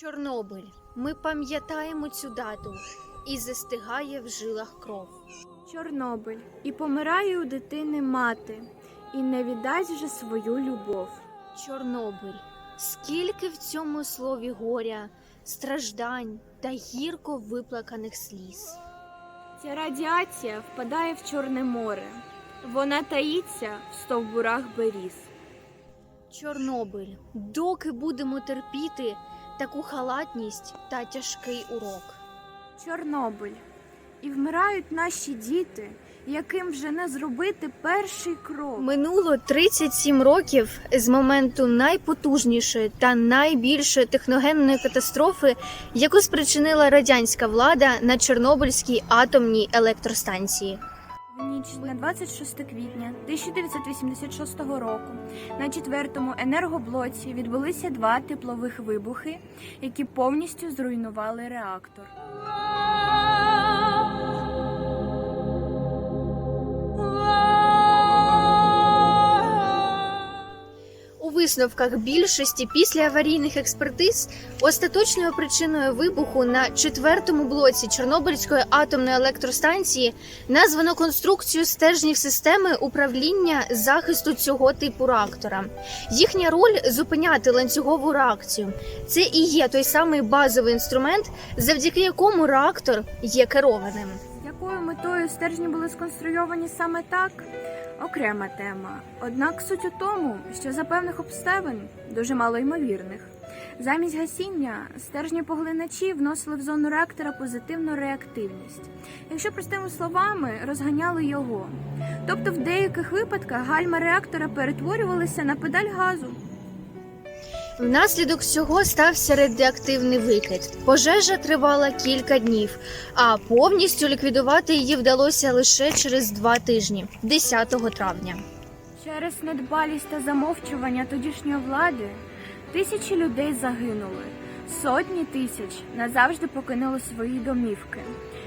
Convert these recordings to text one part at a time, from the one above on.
Чорнобиль. Ми пам'ятаємо цю дату і застигає в жилах кров. Чорнобиль, і помирає у дитини мати, і не віддасть вже свою любов. Чорнобиль. Скільки в цьому слові горя, страждань та гірко виплаканих сліз. Ця радіація впадає в Чорне море. Вона таїться в стовбурах беріз. Чорнобиль. Доки будемо терпіти таку халатність та тяжкий урок. Чорнобиль. І вмирають наші діти, яким вже не зробити перший крок. Минуло 37 років з моменту найпотужнішої та найбільшої техногенної катастрофи, яку спричинила радянська влада на Чорнобильській атомній електростанції. Ніч на 26 квітня 1986 року на четвертому енергоблоці відбулися два теплових вибухи, які повністю зруйнували реактор. Висновках більшості після аварійних експертиз остаточною причиною вибуху на четвертому блоці Чорнобильської атомної електростанції названо конструкцію стержнів системи управління захисту цього типу реактора. Їхня роль зупиняти ланцюгову реакцію. Це і є той самий базовий інструмент, завдяки якому реактор є керованим. Якою метою стержні були сконструйовані саме так? Окрема тема. Однак суть у тому, що за певних обставин, дуже мало ймовірних, замість гасіння стержні поглиначі вносили в зону реактора позитивну реактивність. Якщо простими словами, розганяли його. Тобто в деяких випадках гальма реактора перетворювалися на педаль газу. Внаслідок цього стався радіоактивний викид. Пожежа тривала кілька днів, а повністю ліквідувати її вдалося лише через два тижні, 10 травня. Через недбалість та замовчування тодішньої влади тисячі людей загинули, сотні тисяч назавжди покинули свої домівки,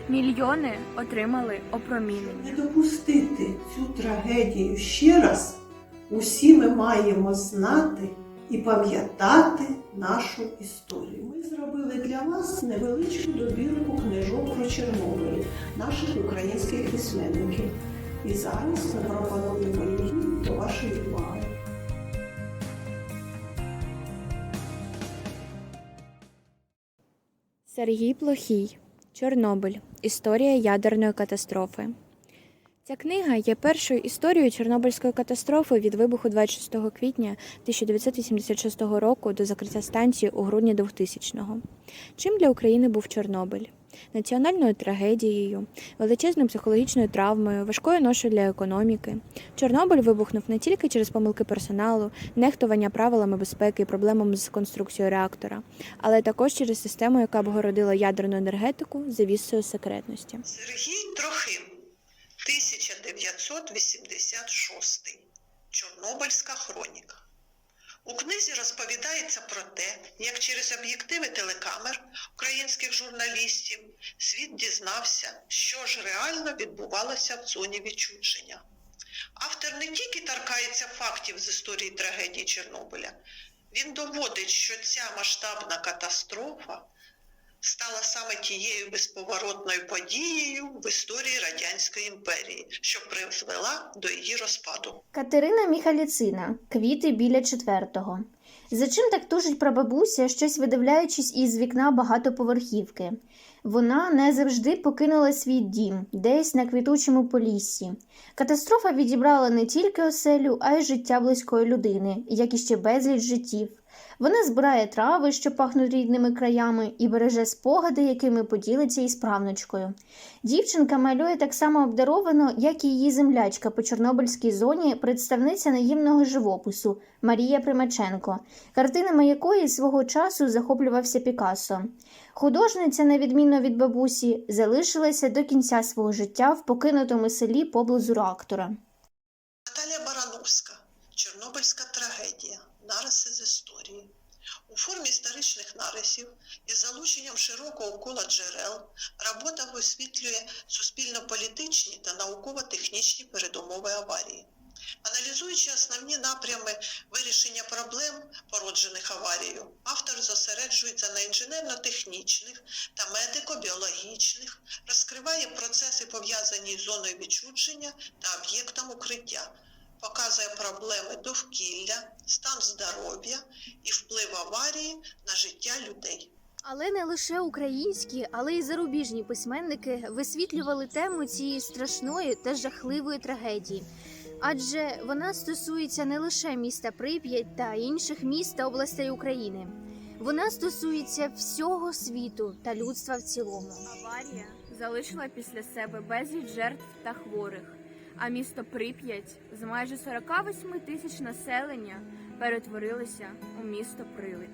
мільйони отримали опромінення. Не допустити цю трагедію ще раз, усі ми маємо знати і пам'ятати нашу історію. Ми зробили для вас невеличку добірку книжок про Чорнобиль наших українських письменників. І зараз ми пропонуємо її до вашої уваги. Сергій Плохій. Чорнобиль. Історія ядерної катастрофи. Ця книга є першою історією Чорнобильської катастрофи від вибуху 26 квітня 1986 року до закриття станції у грудні 2000-го. Чим для України був Чорнобиль? Національною трагедією, величезною психологічною травмою, важкою ношою для економіки. Чорнобиль вибухнув не тільки через помилки персоналу, нехтування правилами безпеки проблемами з конструкцією реактора, але також через систему, яка обгородила ядерну енергетику завісою секретності. Сергій Трохим, 1986. Чорнобильська хроніка. У книзі розповідається про те, як через об'єктиви телекамер українських журналістів світ дізнався, що ж реально відбувалося в зоні відчудження. Автор не тільки торкається фактів з історії трагедії Чорнобиля, він доводить, що ця масштабна катастрофа стала саме тією безповоротною подією в історії Радянської імперії, що призвела до її розпаду. Катерина Міхаліцина. Квіти біля четвертого. За чим так тужить прабабуся, щось видивляючись із вікна багатоповерхівки? Вона не завжди покинула свій дім, десь на квітучому поліссі. Катастрофа відібрала не тільки оселю, а й життя близької людини, як і ще безліч життів. Вона збирає трави, що пахнуть рідними краями, і береже спогади, якими поділиться із правнучкою. Дівчинка малює так само обдаровано, як і її землячка по Чорнобильській зоні, представниця наївного живопису Марія Примаченко, картинами якої свого часу захоплювався Пікассо. Художниця, на відміну від бабусі, залишилася до кінця свого життя в покинутому селі поблизу реактора. Наталія Барановська. Чорнобильська трагедія. Нариси з історії. У формі історичних нарисів із залученням широкого кола джерел робота висвітлює суспільно-політичні та науково-технічні передумови аварії. Аналізуючи основні напрями вирішення проблем, породжених аварією, автор зосереджується на інженерно-технічних та медико-біологічних, розкриває процеси, пов'язані з зоною відчудження та об'єктом укриття, показує проблеми довкілля, стан здоров'я і вплив аварії на життя людей. Але не лише українські, але й зарубіжні письменники висвітлювали тему цієї страшної та жахливої трагедії. Адже вона стосується не лише міста Прип'ять та інших міст та областей України. Вона стосується всього світу та людства в цілому. Аварія залишила після себе безліч жертв та хворих, а місто Прип'ять з майже 48 тисяч населення перетворилося у місто Прилип.